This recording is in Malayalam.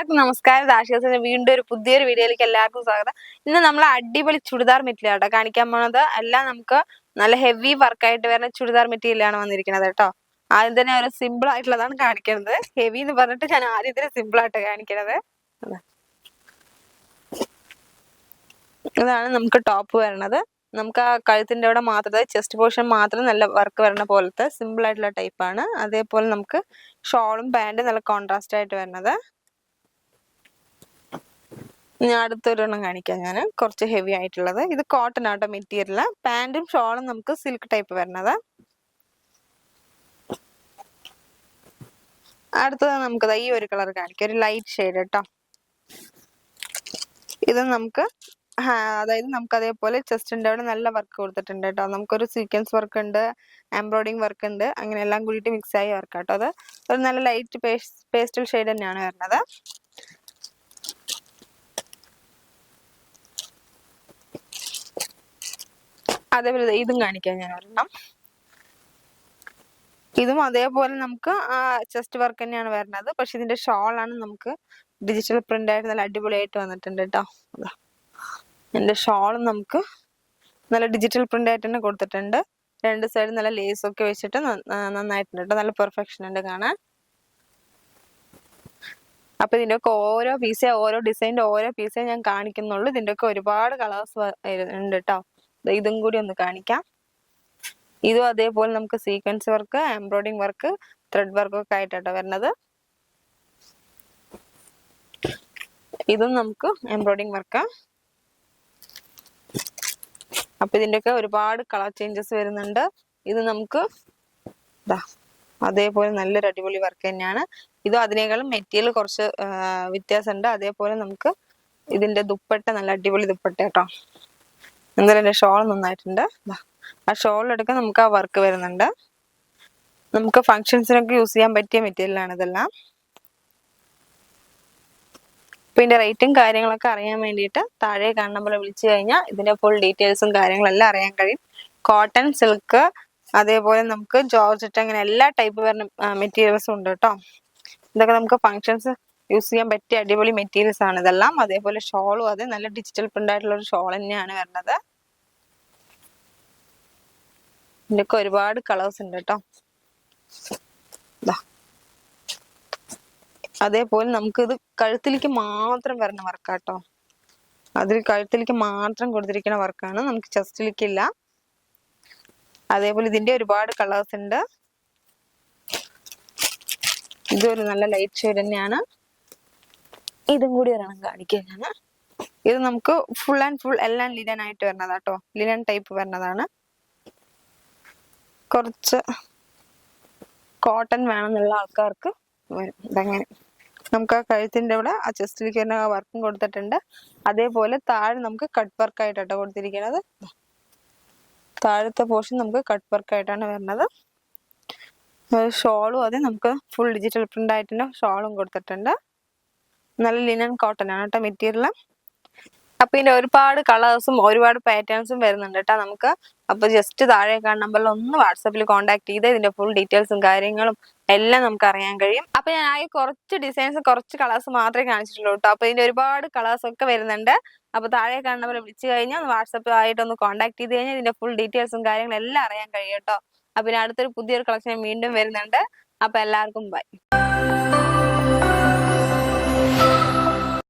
എല്ലാവർക്കും നമസ്കാരം. ദാശികസിന്റെ വീണ്ടും ഒരു പുതിയൊരു വീഡിയോയിലേക്ക് എല്ലാവർക്കും സ്വാഗതം. ഇന്ന് നമ്മൾ അടിപൊളി ചുടിദാർ മെറ്റീരിയൽ കേട്ടോ കാണിക്കാൻ പോണത്. എല്ലാം നമുക്ക് നല്ല ഹെവി വർക്കായിട്ട് വരുന്ന ചുടിദാർ മെറ്റീരിയൽ ആണ് വന്നിരിക്കുന്നത് കേട്ടോ. ആദ്യം തന്നെ ഒരു സിമ്പിൾ ആയിട്ടുള്ളതാണ് കാണിക്കുന്നത് ഹെവി എന്ന് പറഞ്ഞിട്ട് ഞാൻ ആദ്യം തന്നെ സിമ്പിൾ ആയിട്ട് കാണിക്കുന്നത്. ഇതാണ് നമുക്ക് ടോപ്പ് വരണത്. നമുക്ക് ആ കഴുത്തിന്റെ അവിടെ മാത്രം ചെസ്റ്റ് പോർഷൻ മാത്രം നല്ല വർക്ക് വരണ പോലത്തെ സിമ്പിൾ ആയിട്ടുള്ള ടൈപ്പാണ് അതേപോലെ നമുക്ക് ഷോളും പാന്റും നല്ല കോൺട്രാസ്റ്റ് ആയിട്ട് വരുന്നത് ഞാൻ അടുത്തൊരെണ്ണം കാണിക്കാം ഞാൻ കുറച്ച് ഹെവി ആയിട്ടുള്ളത്. ഇത് കോട്ടൺ ആട്ടോ മെറ്റീരിയൽ പാന്റും ഷോളും നമുക്ക് സിൽക്ക് ടൈപ്പ് വരുന്നത് അടുത്തത് നമുക്ക് ഈ ഒരു കളർ കാണിക്കാം. ഒരു ലൈറ്റ് ഷെയ്ഡ് കേട്ടോ ഇത് നമുക്ക് അതായത് നമുക്ക് അതേപോലെ ചെസ്റ്റിന്റെ അവിടെ നല്ല വർക്ക് കൊടുത്തിട്ടുണ്ട് കേട്ടോ നമുക്കൊരു സീക്വൻസ് വർക്ക് ഉണ്ട് എംബ്രോയിഡിങ് വർക്ക് ഉണ്ട്. അങ്ങനെ എല്ലാം കൂടിയിട്ട് മിക്സ് ആയി വർക്ക് കേട്ടോ അത്. ഒരു നല്ല ലൈറ്റ് പേസ്റ്റൽ ഷെയ്ഡ് തന്നെയാണ് വരുന്നത് അതേപോലെ ഇതും കാണിക്കാം ഞാൻ ഒരെണ്ണം. ഇതും അതേപോലെ നമുക്ക് ചെസ്റ്റ് വർക്ക് തന്നെയാണ് വരുന്നത്. പക്ഷെ ഇതിന്റെ ഷോൾ ആണ് നമുക്ക് ഡിജിറ്റൽ പ്രിന്റ് ആയിട്ട് നല്ല അടിപൊളിയായിട്ട് വന്നിട്ടുണ്ട് കേട്ടോ ഇതിന്റെ ഷോളും നമുക്ക് നല്ല ഡിജിറ്റൽ പ്രിന്റ് ആയിട്ട് തന്നെ കൊടുത്തിട്ടുണ്ട്. രണ്ട് സൈഡ് നല്ല ലേസ് ഒക്കെ വെച്ചിട്ട് നന്നായിട്ടുണ്ട് നല്ല പെർഫെക്ഷൻ ഉണ്ട് കാണാൻ. അപ്പൊ ഇതിന്റെ ഒക്കെ ഓരോ പീസേ ഓരോ ഡിസൈനിന്റെ ഓരോ പീസേ ഞാൻ കാണിക്കുന്നുള്ളൂ. ഇതിന്റെ ഒക്കെ ഒരുപാട് കളേഴ്സ് ഉണ്ട് കേട്ടോ ഇതും കൂടി ഒന്ന് കാണിക്കാം. ഇതും അതേപോലെ നമുക്ക് sequence work embroidering work thread work ഒക്കെ ആയിട്ടാട്ടോ വരുന്നത്. ഇതും നമുക്ക് എംബ്രോയിഡിങ് വർക്ക് അപ്പൊ ഇതിന്റെയൊക്കെ ഒരുപാട് കളർ ചേഞ്ചസ് വരുന്നുണ്ട്. ഇത് നമുക്ക് അതേപോലെ നല്ലൊരു അടിപൊളി വർക്ക് തന്നെയാണ്. ഇത് അതിനേക്കാളും മെറ്റീരിയൽ കുറച്ച് വ്യത്യാസമുണ്ട്. അതേപോലെ നമുക്ക് ഇതിന്റെ ദുപ്പട്ട നല്ല അടിപൊളി ദുപ്പട്ട കേട്ടോ എന്തായാലും എന്റെ ഷോൾ നന്നായിട്ടുണ്ട്. ആ എടുക്കാൻ നമുക്ക് ആ വർക്ക് വരുന്നുണ്ട്. നമുക്ക് ഫങ്ഷൻസിനൊക്കെ യൂസ് ചെയ്യാൻ പറ്റിയ മെറ്റീരിയലാണ് ഇതെല്ലാം. അപ്പോൾ ഇതിന്റെ റേറ്റും കാര്യങ്ങളൊക്കെ അറിയാൻ വേണ്ടിയിട്ട് താഴെ കാണുന്ന പോലെ വിളിച്ചു കഴിഞ്ഞാൽ ഇതിന്റെ ഫുൾ ഡീറ്റെയിൽസും കാര്യങ്ങളെല്ലാം അറിയാൻ കഴിയും. കോട്ടൺ സിൽക്ക് അതേപോലെ നമുക്ക് ജോർജറ്റ് അങ്ങനെ എല്ലാ ടൈപ്പ് വരുന്ന മെറ്റീരിയൽസും ഉണ്ട് കേട്ടോ. ഇതൊക്കെ നമുക്ക് ഫങ്ഷൻസ് യൂസ് ചെയ്യാൻ പറ്റിയ അടിപൊളി മെറ്റീരിയൽസ് ആണ് ഇതെല്ലാം. അതേപോലെ ഷോളും അതെ നല്ല ഡിജിറ്റൽ പ്രിന്റ് ആയിട്ടുള്ള ഒരു ഷോൾ തന്നെയാണ് വരുന്നത്. ഇതിലൊക്കെ ഒരുപാട് കളേഴ്സ് ഉണ്ട് കേട്ടോ. അതേപോലെ നമുക്ക് ഇത് കഴുത്തിലേക്ക് മാത്രം വരുന്ന വർക്കാട്ടോ അതിൽ കഴുത്തിലേക്ക് മാത്രം കൊടുത്തിരിക്കുന്ന വർക്കാണ് നമുക്ക് ചെസ്റ്റിലേക്ക് ഇല്ല. അതേപോലെ ഇതിന്റെ ഒരുപാട് കളേഴ്സ് ഉണ്ട്. ഇതൊരു നല്ല ലൈറ്റ് ഷെയ്ഡ് തന്നെയാണ്. ഇതും കൂടി ഒരെണ്ണം കാണിക്കാം ഞാൻ ഇത് നമുക്ക് ഫുൾ ആൻഡ് ഫുൾ എല്ലാം ലിനൻ ആയിട്ട് വരുന്നതാട്ടോ ലിനൻ ടൈപ്പ് വരുന്നതാണ് കുറച്ച് കോട്ടൺ വേണമെന്നുള്ള ആൾക്കാർക്ക് വരും. ഇതങ്ങനെ. നമുക്ക് ആ കഴുത്തിന്റെ ഇവിടെ ആ ചെസ്റ്റിലേക്ക് തന്നെ വർക്കും കൊടുത്തിട്ടുണ്ട്. അതേപോലെ താഴെ നമുക്ക് കട്ട് വർക്ക് ആയിട്ടാട്ടോ കൊടുത്തിരിക്കുന്നത്. താഴത്തെ പോർഷൻ നമുക്ക് കട്ട് വർക്ക് ആയിട്ടാണ് വരുന്നത് ഷോളും അതെ നമുക്ക് ഫുൾ ഡിജിറ്റൽ പ്രിന്റ് തന്നെ ഷോളും കൊടുത്തിട്ടുണ്ട്. നല്ല ലിനൻ കോട്ടൺ ആണ് കേട്ടോ മെറ്റീരിയൽ അപ്പൊ ഇതിന്റെ ഒരുപാട് കളേഴ്സും ഒരുപാട് പാറ്റേൺസും വരുന്നുണ്ട് കേട്ടോ നമുക്ക്. അപ്പൊ ജസ്റ്റ് താഴെ കാണുന്ന നമ്പറിൽ ഒന്ന് വാട്സാപ്പിൽ കോൺടാക്ട് ചെയ്ത് ഇതിന്റെ ഫുൾ ഡീറ്റെയിൽസും കാര്യങ്ങളും എല്ലാം നമുക്ക് അറിയാൻ കഴിയും. അപ്പൊ ഞാൻ ആകെ കുറച്ച് ഡിസൈൻസ് കുറച്ച് കളേഴ്സ് മാത്രമേ കാണിച്ചിട്ടുള്ളൂ കേട്ടോ. അപ്പൊ ഇതിന്റെ ഒരുപാട് കളേഴ്സ് ഒക്കെ വരുന്നുണ്ട്. അപ്പൊ താഴെ കാണുന്ന പോലെ വിളിച്ചു കഴിഞ്ഞാൽ വാട്സാപ്പ് ആയിട്ട് ഒന്ന് കോൺടാക്ട് ചെയ്ത് കഴിഞ്ഞാൽ ഇതിന്റെ ഫുൾ ഡീറ്റെയിൽസും കാര്യങ്ങളും എല്ലാം അറിയാൻ കഴിയും കേട്ടോ. അപ്പൊ പിന്നെ അടുത്തൊരു പുതിയൊരു കളക്ഷൻ വീണ്ടും വരുന്നുണ്ട്. അപ്പൊ എല്ലാവർക്കും ബൈ